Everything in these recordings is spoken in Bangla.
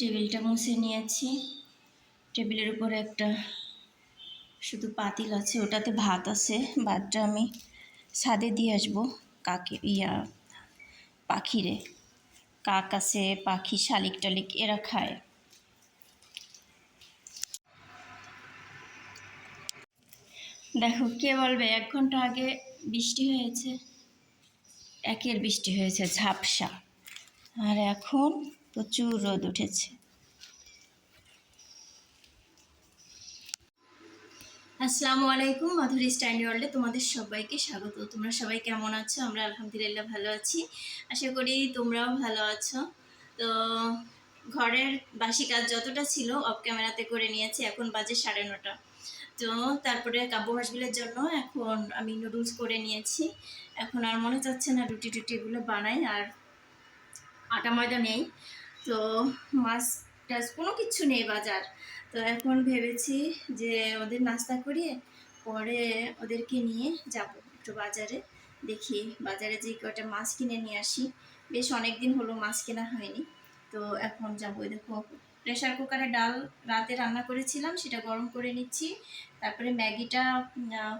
টেবিলটা মুছে নিয়েছি। টেবিলের উপরে একটা শুধু পাতিল আছে, ওটাতে ভাত আছে। ভাতটা আমি ছাদে দিয়ে আসব কাকে, ইয়া, পাখিরে। কাক আছে, পাখি, শালিক টালিক এরা খায়। দেখো কে বলবে, এক ঘণ্টা আগে বৃষ্টি হয়েছে, একের বৃষ্টি হয়েছে, ঝাপসা। আর এখন প্রচুর রোদ উঠেছে। আসসালামু আলাইকুম, মাধুরী স্ট্যান্ড ওয়ার্ল্ডে তোমাদের সবাইকে স্বাগত। তোমরা সবাই কেমন আছো? আমরা আলহামদুলিল্লাহ ভালো আছি। আশা করি তোমরাও ভালো আছো। তো ঘরের বাসি কাজ যতটা ছিল অফ ক্যামেরাতে করে নিয়েছি, এখন বাজে সাড়ে নটা। তো তারপরে কাব্য হাসবিলের জন্য এখন আমি নুডলস করে নিয়েছি। এখন আর মনে যাচ্ছে না রুটি টুটি এগুলো বানাই, আর আটা ময়দা নেই। তো মাছ টাছ কোনো কিছু নেই বাজার। তো এখন ভেবেছি যে ওদের নাস্তা করিয়ে পরে ওদেরকে নিয়ে যাব একটু বাজারে। দেখি বাজারে যে কটা মাছ কিনে নিয়ে আসি। বেশ অনেক দিন হলো মাছ কেনা হয়নি। তো এখন যাব দেখো প্রেশার কুকারে ডাল রাতে রান্না করেছিলাম, সেটা গরম করে নিচ্ছি। তারপরে ম্যাগিটা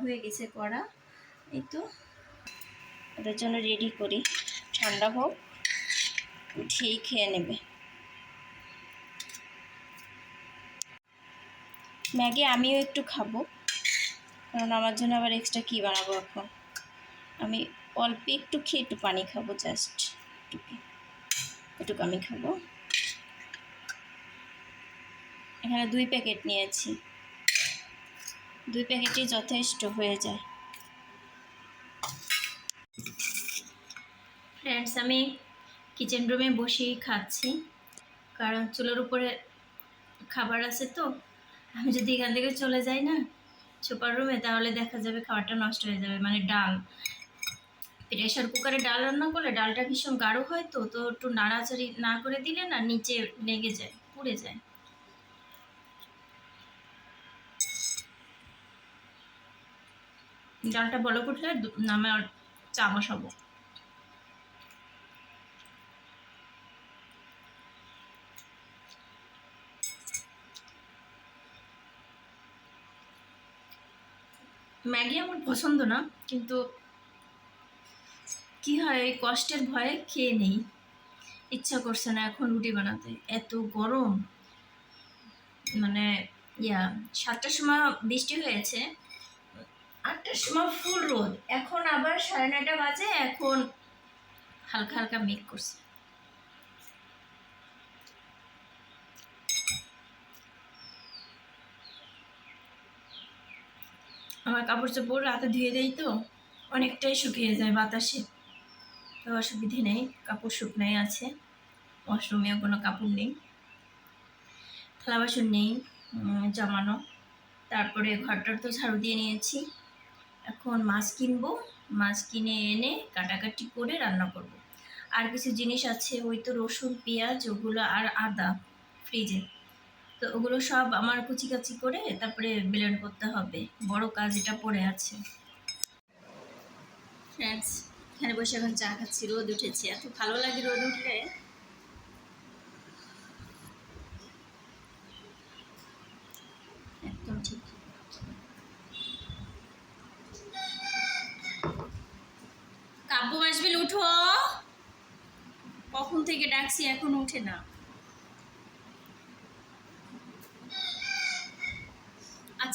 হয়ে গেছে করা এই তো, ওদের জন্য রেডি করি। ঠান্ডা হোক। উঠিয়েই খেয়ে নেবে। ম্যাগি আমিও একটু খাব, কারণ আমার জন্য আবার এক্সট্রা কী বানাবো এখন? আমি অল্প একটু খেয়ে একটু পানি খাব জাস্ট একটু এটুকু আমি খাব। এখানে দুই প্যাকেট নিয়েছি। দুই প্যাকেটই যথেষ্ট হয়ে যায়। ফ্রেন্ডস আমি কিচেন রুমে বসেই খাচ্ছি। কারণ চুলোর উপরে খাবার আছে তো। আমি যদি এখান থেকে চলে যাই না সুপার রুমে তাহলে দেখা যাবে খাবারটা নষ্ট হয়ে যাবে মানে ডাল। প্রেশার কুকারে ডাল রান্না করলে ডালটা ভীষণ গাঢ় হয় তো তো একটু নাড়াচাড়ি না করে দিলে না নিচে লেগে যায়, পুড়ে যায়। ডালটা বড় করলে নামে আর চা ম্যাগি আমার পছন্দ না, কিন্তু কি হয়, এই কষ্টের ভয়ে খেয়ে নেই। ইচ্ছা করছে না এখন রুটি বানাতে। এত গরম। মানে ইয়া, সাতটার সময় বৃষ্টি হয়েছে আটটার সময় ফুল রোদ। এখন আবার সাড়ে নয়টা বাজে, এখন হালকা হালকা মেঘ করছে। আমার কাপড় চোপড় রাতে ধুয়ে দেই তো, অনেকটাই শুকিয়ে যায় বাতাসে। তো অসুবিধে নেই, কাপড় শুকনাই আছে, ওয়াশরুমেও কোনো কাপড় নেই। থালা বাসন নেই জমানো। তারপরে ঘরটার তো ঝাড়ু দিয়ে নিয়েছি। এখন মাছ কিনবো, মাছ কিনে এনে কাটাকাটি করে রান্না করব। আর কিছু জিনিস আছে, ওই তো রসুন, পেঁয়াজ, ওগুলো আর আদা, ফ্রিজে। তো ওগুলো সব আমার কুচি কাচি করে তারপরে ব্লেন্ড করতে হবে। বড় কাজ এটা পড়ে আছে। ফ্রেন্ডস এখানে বসে এখন চা খাচ্ছি, রোদ উঠেছে। এত ভালো লাগে রোদ উঠলে। একদম ঠিক। কাব্য মাসবিল উঠো। কখন থেকে ডাকছি, এখন উঠে না।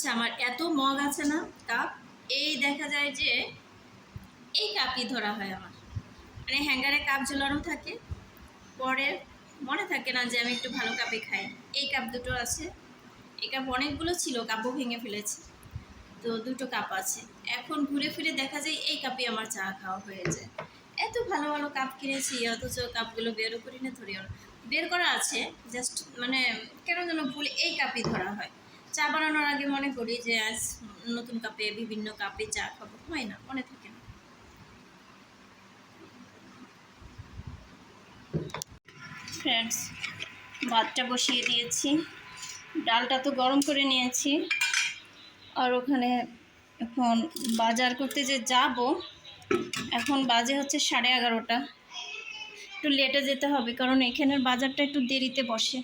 আচ্ছা আমার এত মগ আছে না, কাপ। এই দেখা যায় যে এই কাপই ধরা হয় আমার। মানে হ্যাঙ্গারে কাপ ঝোলানো থাকে, পরে মনে থাকে না যে আমি একটু ভালো কাপে খাই। এই কাপ দুটো আছে, এই কাপ অনেকগুলো ছিল, কাপও ভেঙে ফেলেছে। তো দুটো কাপ আছে। এখন ঘুরে ফিরে দেখা যায় এই কাপই আমার চা খাওয়া হয়ে যায়। এত ভালো ভালো কাপ কিনেছি, অথচ কাপগুলো বেরও করি না ধরিও না। বের করা আছে জাস্ট মানে কেন যেন ভুল, এই কাপই ধরা হয়। চা বানানোর আগে মনে করি যে আজ নতুন কাপে বিভিন্ন কাপে চা খাব, হয় না? মনে থাকে না। ফ্রেন্ডস ভাতটা বসিয়ে দিয়েছি। ডালটা তো গরম করে নিয়েছি। আর ওখানে এখন বাজার করতে যে যাব, এখন বাজে হচ্ছে সাড়ে এগারোটা। একটু লেটে যেতে হবে, কারণ এখানের বাজারটা একটু দেরিতে বসে।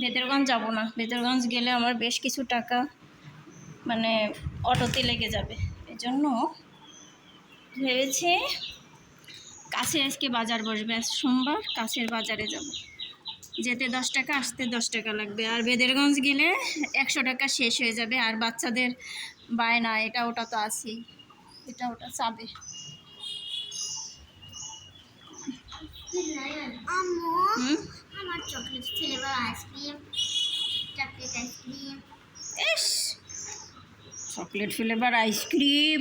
বেদরগঞ্জ যাব না। বেদরগঞ্জ গেলে আমার বেশ কিছু টাকা মানে অটোতে লেগে যাবে। এজন্য ভেবেছি কাছে আজকে বাজার বসবে। সোমবার কাছের বাজারে যাব। যেতে দশ টাকা আসতে দশ টাকা লাগবে। আর বেদেরগঞ্জ গেলে একশো টাকা শেষ হয়ে যাবে। আর বাচ্চাদের বায়না এটা ওটা তো আছেই। এটা ওটা চাবে। হুম? আমার chocolate flavour ice cream chocolate ice cream. ইস চকলেট ফ্লেভার আইসক্রিম।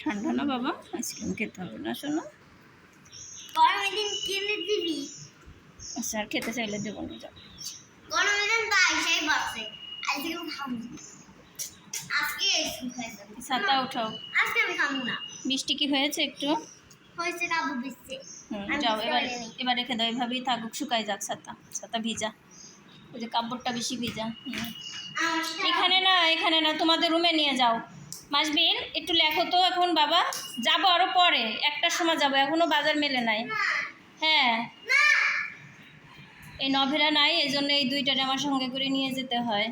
ঠান্ডা না বাবা? আইসক্রিম খেতে হবে না শোনো। গরমের দিন কিনে দিবি। আচ্ছা আর খেতে চাইলে দেবো না যাও। গরমের দিন তো আইসাই বসে। আইসক্রিম খাব আজকে আইসক্রিম খাই যাব ছাতা উঠাও। আজকে আমি খাব না। বৃষ্টি কি হয়েছে একটু? হয়েছে হুম, আমি যাও এবার এবার রেখে দাও এভাবেই থাকুক শুকাই যাক ছাতা ছাতা ভিজা। ওই যে কাপড়টা বেশি ভিজা এখানে না এখানে না তোমাদের রুমে নিয়ে যাও। মাসবিন একটু লেখো তো এখন বাবা। যাব আরও পরে একটার সময় যাব এখনও বাজার মেলে নাই। হ্যাঁ। এই নভেরা নাই এই জন্য এই দুইটারে আমার সঙ্গে করে নিয়ে যেতে হয়।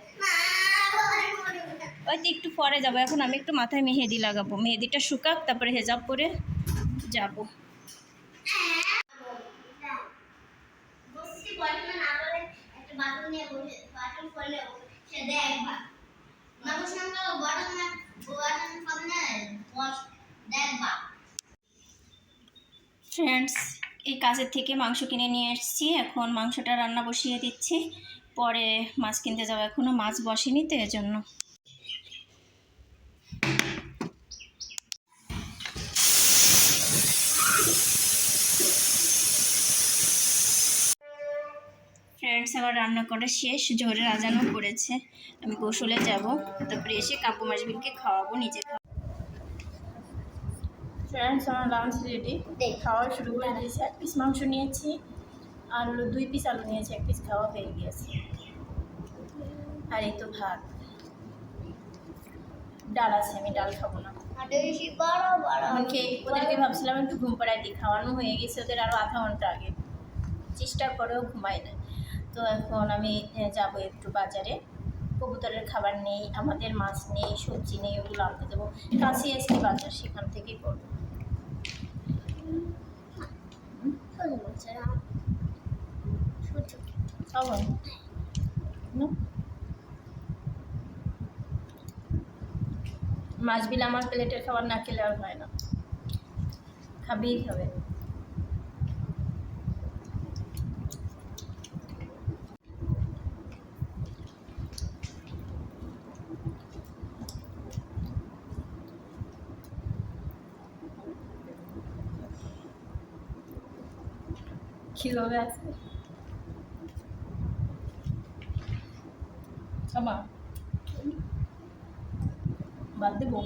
ওই তো একটু পরে যাব এখন আমি একটু মাথায় মেহেদি লাগাবো। মেহেদিটা শুকাক তারপরে হেজাব পরে যাব। ফ্রেন্ডস এই কাজের থেকে মাংস কিনে নিয়ে এসেছি। এখন মাংসটা রান্না বসিয়ে দিচ্ছি। পরে মাছ কিনতে যাব। এখনও মাছ বসেনি তো এজন্য। ফ্রেন্ডস আমার রান্না করা শেষ। জোরে আজানও পড়েছে আমি গোসলে যাব। তারপরে এসে কাপু মাসবিনকে খাওয়াবো নিজে খাওয়াবো ফ্রেন্ডস আমার লাঞ্চ রেডি খাওয়া শুরু করে দিয়েছি। এক পিস মাংস নিয়েছি আর হলো দুই পিস আলু নিয়েছি। এক পিস খাওয়া হয়ে গিয়েছে। আর এই তো ভাত। ডাল আছে আমি ডাল খাব না। ওদেরকে ভাবছিলাম একটু ঘুম পাড়াই দিই। খাওয়ানো হয়ে গেছে ওদের আরও আধা ঘণ্টা আগে। চেষ্টা করেও ঘুমায় না। তো এখন আমি যাব একটু বাজারে। কবুতরের খাবার নেই, আমাদের মাছ নেই, সবজি নেই, ওগুলো আনতে দেবো কাছে এসে বাজার, সেখান থেকেই করব। মাছ বিলে আমার প্লেটের খাবার না খেলে আর হয় না। খাবেই খাবে। কীভাবে আছে আমা বাদ দেবো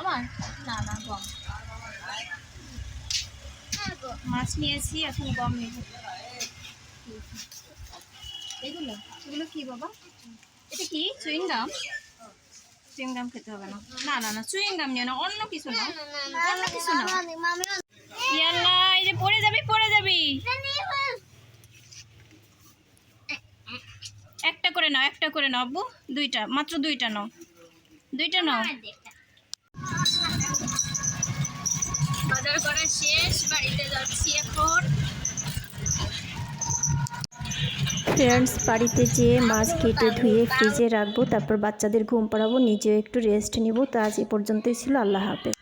আমার না না গম মাছ নিয়েছি এখন গম নেব। এগুলো এগুলো কি বাবা? এটা কি? চুইং গাম চুইং গাম খেতে হবে না। না না না চুইং গাম নিও না অন্য কিছু না অন্য কিছু না ইয়াল্লা এই যে পড়ে যাবি পড়ে যাবি। একটা করে নাও একটা করে নাও আব্বু। দুইটা মাত্র দুইটা নাও। দুইটা নাও। বাজার করা শেষ, বাড়িতে যাচ্ছি এখন। ফ্রেন্ডস বাড়িতে যেয়ে মাছ কেটে ধুয়ে ফ্রিজে রাখব, তারপর বাচ্চাদের ঘুম পাড়াবো, নিজেও একটু রেস্ট নিব। তো আজ এ পর্যন্তই ছিল, আল্লাহ হাফেজ।